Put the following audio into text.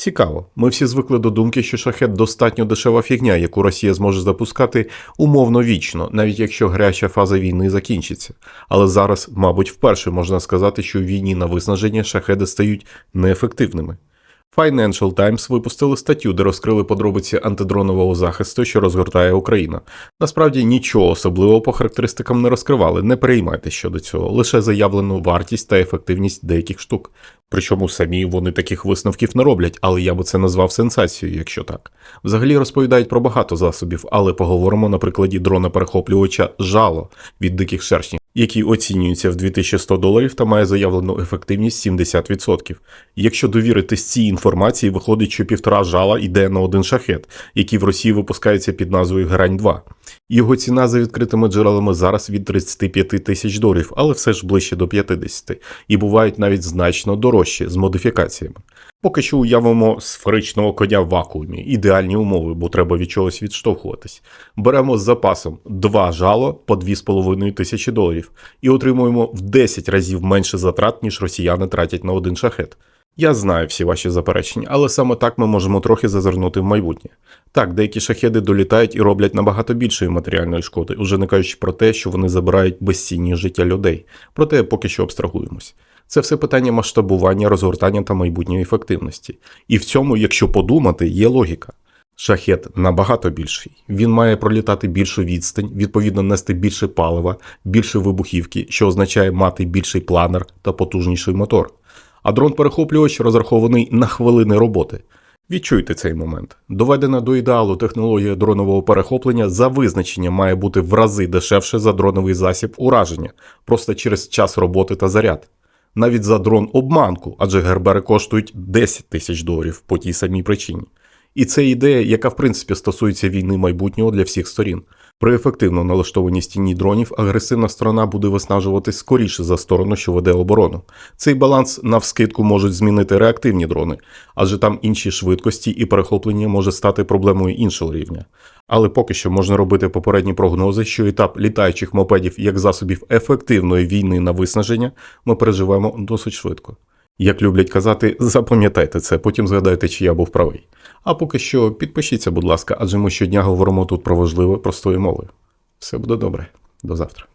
Цікаво. Ми всі звикли до думки, що шахет достатньо дешева фігня, яку Росія зможе запускати умовно вічно, навіть якщо гаряча фаза війни закінчиться. Але зараз, мабуть, вперше можна сказати, що в війні на виснаження шахеди стають неефективними. Financial Times випустили статтю, де розкрили подробиці антидронового захисту, що розгортає Україна. Насправді нічого особливого по характеристикам не розкривали, не переймайтесь щодо цього, лише заявлену вартість та ефективність деяких штук. Причому самі вони таких висновків не роблять, але я би це назвав сенсацією, якщо так. Взагалі розповідають про багато засобів, але поговоримо на прикладі дрона перехоплювача жало від диких шершнів, який оцінюється в 2100 доларів та має заявлену ефективність 70%. Якщо довіритись цій інформації, виходить, що півтора жала йде на один шахет, який в Росії випускається під назвою Грань 2. Його ціна за відкритими джерелами зараз від 35 тисяч доларів, але все ж ближче до 50, і бувають навіть значно дорожчі з модифікаціями. Поки що уявимо сферичного коня в вакуумі, ідеальні умови, бо треба від чогось відштовхуватись. Беремо з запасом два жало по 2,5 тисячі доларів і отримуємо в 10 разів менше затрат, ніж росіяни тратять на один шахет. Я знаю всі ваші заперечення, але саме так ми можемо трохи зазирнути в майбутнє. Так, деякі шахеди долітають і роблять набагато більшої матеріальної шкоди, уже не кажучи про те, що вони забирають безцінні життя людей. Проте поки що абстрагуємось. Це все питання масштабування, розгортання та майбутньої ефективності. І в цьому, якщо подумати, є логіка. Шахет набагато більший. Він має пролітати більшу відстань, відповідно нести більше палива, більше вибухівки, що означає мати більший планер та потужніший мотор. А дрон-перехоплювач розрахований на хвилини роботи. Відчуйте цей момент. Доведена до ідеалу технологія дронового перехоплення за визначенням має бути в рази дешевше за дроновий засіб ураження, просто через час роботи та заряд. Навіть за дрон обманку, адже гербери коштують 10 тисяч доларів по тій самій причині. І це ідея, яка в принципі стосується війни майбутнього для всіх сторін. При ефективно налаштованій стіні дронів агресивна сторона буде виснажуватись скоріше за сторону, що веде оборону. Цей баланс навскидку можуть змінити реактивні дрони, адже там інші швидкості і перехоплення може стати проблемою іншого рівня. Але поки що можна робити попередні прогнози, що етап літаючих мопедів як засобів ефективної війни на виснаження ми переживемо досить швидко. Як люблять казати, запам'ятайте це, потім згадайте, чи я був правий. А поки що підпишіться, будь ласка, адже ми щодня говоримо тут про важливе простою мовою. Все буде добре. До завтра.